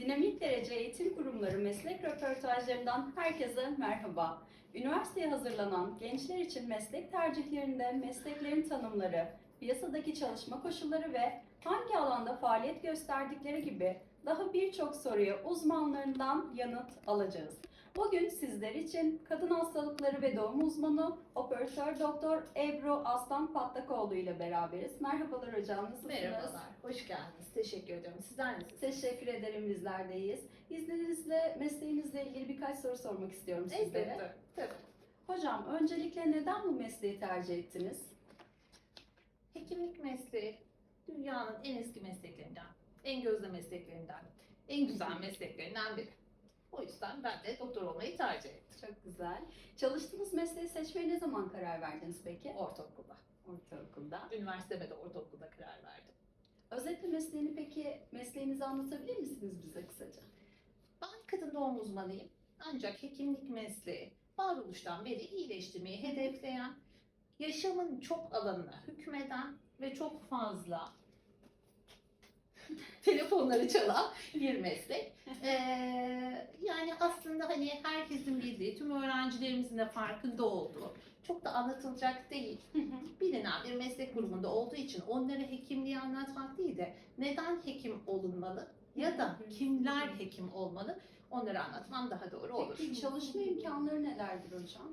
Dinamik Derece Eğitim Kurumları meslek röportajlarından herkese merhaba. Üniversiteye hazırlanan gençler için meslek tercihlerinde mesleklerin tanımları, piyasadaki çalışma koşulları ve hangi alanda faaliyet gösterdikleri gibi daha birçok soruya uzmanlarından yanıt alacağız. Bugün sizler için kadın hastalıkları ve doğum uzmanı operatör doktor Ebru Aslan Patlakoğlu ile beraberiz. Merhabalar hocam, nasılsınız? Merhabalar, hoş geldiniz. Teşekkür ediyorum. Sizler nasılsınız? Teşekkür ederim bizler de iyiyiz. İzninizle mesleğinizle ilgili birkaç soru sormak istiyorum sizlere. Elbette. Tabii. Hocam öncelikle neden bu mesleği tercih ettiniz? Hekimlik mesleği dünyanın en eski mesleklerinden, en gözde mesleklerinden, en güzel mesleklerinden biri. O yüzden ben de doktor olmayı tercih ettim. Çok güzel. Çalıştığınız mesleği seçmeye ne zaman karar verdiniz peki? Ortaokulda. Ortaokulda. Üniversiteme de ortaokulda karar verdim. Özetle mesleğini peki, mesleğinizi anlatabilir misiniz bize kısaca? Ben kadın doğum uzmanıyım. Ancak hekimlik mesleği varoluştan beri iyileştirmeyi hedefleyen, yaşamın çok alanına hükmeden ve çok fazla telefonları çalan bir meslek. Ee, herkesin bildiği, tüm öğrencilerimizin de farkında olduğu, çok da anlatılacak değil. Bilinen bir meslek grubunda olduğu için onlara hekimliği anlatmak değil de neden hekim olunmalı ya da kimler hekim olmalı onları anlatmam daha doğru olur. Peki çalışma imkanları nelerdir hocam?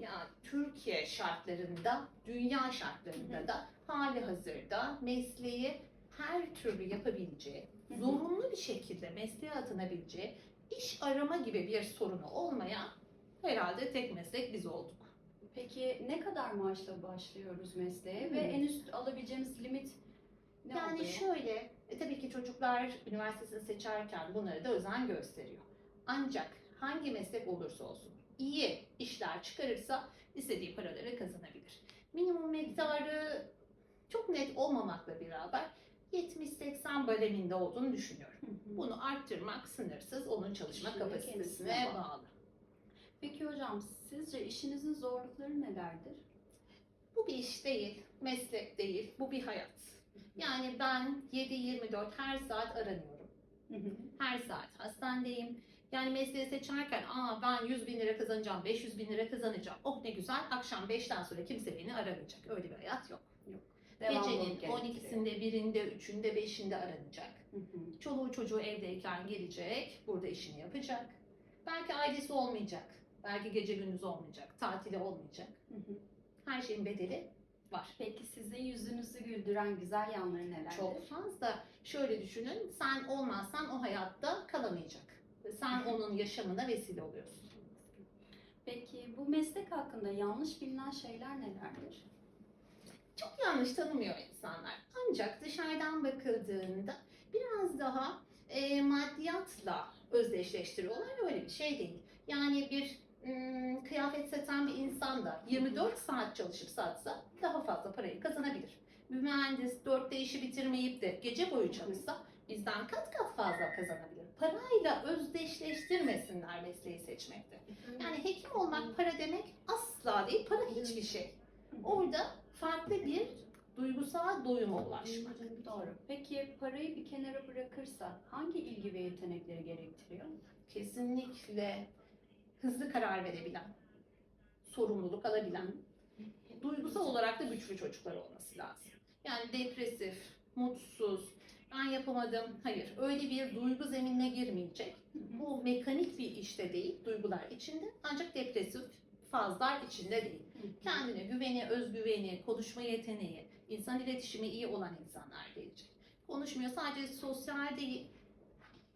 Ya Türkiye şartlarında, dünya şartlarında da hali hazırda mesleği her türlü yapabileceği, zorunlu bir şekilde mesleğe atınabileceği, iş arama gibi bir sorunu olmayan herhalde tek meslek biz olduk. Peki ne kadar maaşla başlıyoruz mesleğe ve Hmm. en üst alabileceğimiz limit ne yani oluyor? şöyle, e, tabii ki çocuklar üniversitesini seçerken bunlara da özen gösteriyor. Ancak hangi meslek olursa olsun iyi işler çıkarırsa istediği paraları kazanabilir. Minimum miktarı çok net olmamakla beraber 70-80 bareminde olduğunu düşünüyorum. Hı hı. Bunu arttırmak sınırsız onun çalışma Kişinin kapasitesine kendisine bağlı. bağlı. Peki hocam sizce işinizin zorlukları nelerdir? Bu bir iş değil, meslek değil, bu bir hayat. Yani ben 7-24 her saat aranıyorum. Her saat hastanedeyim. Yani mesleği seçerken aa ben 100 bin lira kazanacağım, 500 bin lira kazanacağım. Oh ne güzel akşam 5'ten sonra kimse beni aramayacak. Öyle bir hayat yok. Gecenin gerektiriyor. 12'sinde, 1'inde, 3'ünde, 5'inde aranacak. Hı hı. Çoluğu çocuğu evdeyken gelecek, burada işini yapacak. Belki ailesi olmayacak. Belki gece gündüz olmayacak, tatili olmayacak. Hı hı. Her şeyin bedeli var. Peki sizin yüzünüzü güldüren güzel yanları nelerdir? Çok fazla. Şöyle düşünün, sen olmazsan o hayatta kalamayacak. Sen onun yaşamına vesile oluyorsun. Peki bu meslek hakkında yanlış bilinen şeyler nelerdir? Yanlış tanımıyor insanlar. Ancak dışarıdan bakıldığında biraz daha e, maddiyatla özdeşleştiriyorlar. Öyle bir şey değil. Yani bir ım, kıyafet satan bir insan da 24 saat çalışıp satsa daha fazla parayı kazanabilir. Bir mühendis 4'te işi bitirmeyip de gece boyu çalışsa bizden kat kat fazla kazanabilir. Parayla özdeşleştirmesinler mesleği seçmekte. Yani hekim olmak para demek asla değil, para hiçbir şey. Orada farklı bir duygusal doyuma ulaşmak. Doğru. Peki parayı bir kenara bırakırsak hangi ilgi ve yetenekleri gerektiriyor? Kesinlikle hızlı karar verebilen, sorumluluk alabilen, duygusal olarak da güçlü çocuklar olması lazım. Yani depresif, mutsuz, ben yapamadım, hayır öyle bir duygu zeminine girmeyecek. Bu mekanik bir işte değil, duygular içinde ancak depresif fazlar içinde değil. kendine güveni, özgüveni, konuşma yeteneği, insan iletişimi iyi olan insanlar gelecek. Konuşmuyor sadece sosyal değil,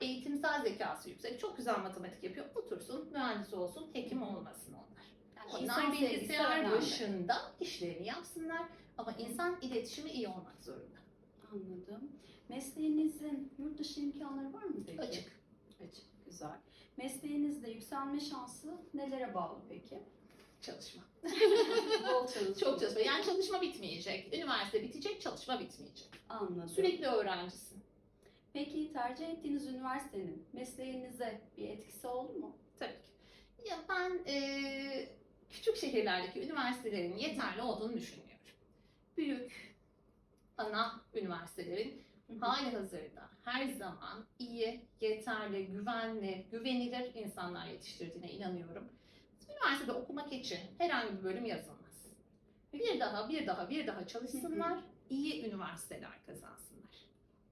eğitimsel zekası yüksek, çok güzel matematik yapıyor. Otursun, mühendis olsun, hekim olmasın onlar. Yani Onlar bilgisayar başında işlerini yapsınlar ama insan iletişimi iyi olmak zorunda. Anladım. Mesleğinizin yurt dışı imkanları var mı peki? Açık. Açık. Güzel. Mesleğinizde yükselme şansı nelere bağlı peki? Çalışma. Bol çalışma. Çok çalışma. Yani çalışma bitmeyecek. Üniversite bitecek, çalışma bitmeyecek. Anladım. Sürekli öğrencisin. Peki tercih ettiğiniz üniversitenin mesleğinize bir etkisi oldu mu? Tabii ki. Ya ben eee, küçük şehirlerdeki üniversitelerin yeterli olduğunu düşünmüyorum. Büyük ana üniversitelerin hali hazırda her zaman iyi, yeterli, güvenli, güvenilir insanlar yetiştirdiğine inanıyorum. Üniversitede okumak için herhangi bir bölüm yazılmaz. Bir daha, bir daha, bir daha çalışsınlar, iyi üniversiteler kazansınlar.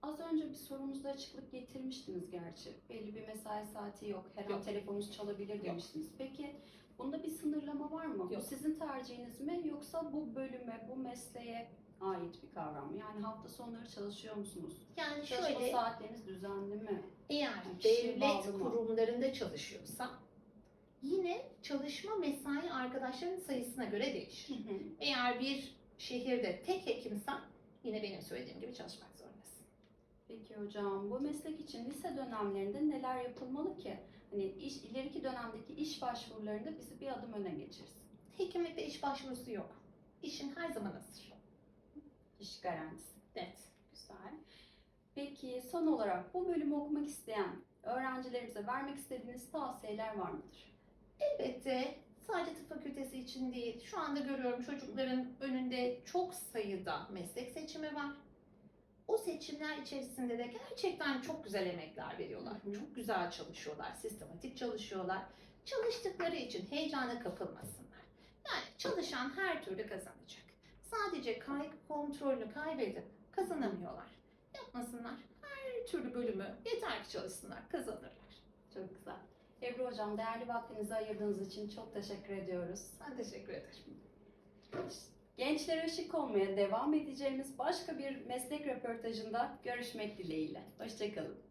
Az önce bir sorumuzda açıklık getirmiştiniz gerçi. Belli bir mesai saati yok. Her an Yok. telefonunuz çalabilir demiştiniz. Peki bunda bir sınırlama var mı? Bu Yok. sizin tercihiniz mi yoksa bu bölüme, bu mesleğe ait bir kavram mı? Yani hafta sonları çalışıyor musunuz? Yani Çalışma şöyle, saatleriniz düzenli mi? eğer Yani kişiye devlet bağlı mı? kurumlarında çalışıyorsa yine çalışma mesai arkadaşların sayısına göre değişir. Eğer bir şehirde tek hekimsen yine benim söylediğim gibi çalışmak zorundasın. Peki hocam bu meslek için lise dönemlerinde neler yapılmalı ki? Hani iş, ileriki dönemdeki iş başvurularında bizi bir adım öne geçirsin. Hekimlikte iş başvurusu yok. İşin her zaman hazır. İş garantisi. Evet. Güzel. Peki son olarak bu bölümü okumak isteyen öğrencilerimize vermek istediğiniz tavsiyeler var mıdır? Elbette sadece tıp fakültesi için değil. Şu anda görüyorum çocukların önünde çok sayıda meslek seçimi var. O seçimler içerisinde de gerçekten çok güzel emekler veriyorlar. Hı. Çok güzel çalışıyorlar, sistematik çalışıyorlar. Çalıştıkları için heyecana kapılmasınlar. Yani çalışan her türlü kazanacak. Sadece kaygı kontrolünü kaybedip kazanamıyorlar. Yapmasınlar. Her türlü bölümü yeter ki çalışsınlar, kazanırlar. Çok güzel. Ebru Hocam değerli vaktinizi ayırdığınız için çok teşekkür ediyoruz. Ben teşekkür ederim. Gençlere ışık olmaya devam edeceğimiz başka bir meslek röportajında görüşmek dileğiyle. Hoşçakalın.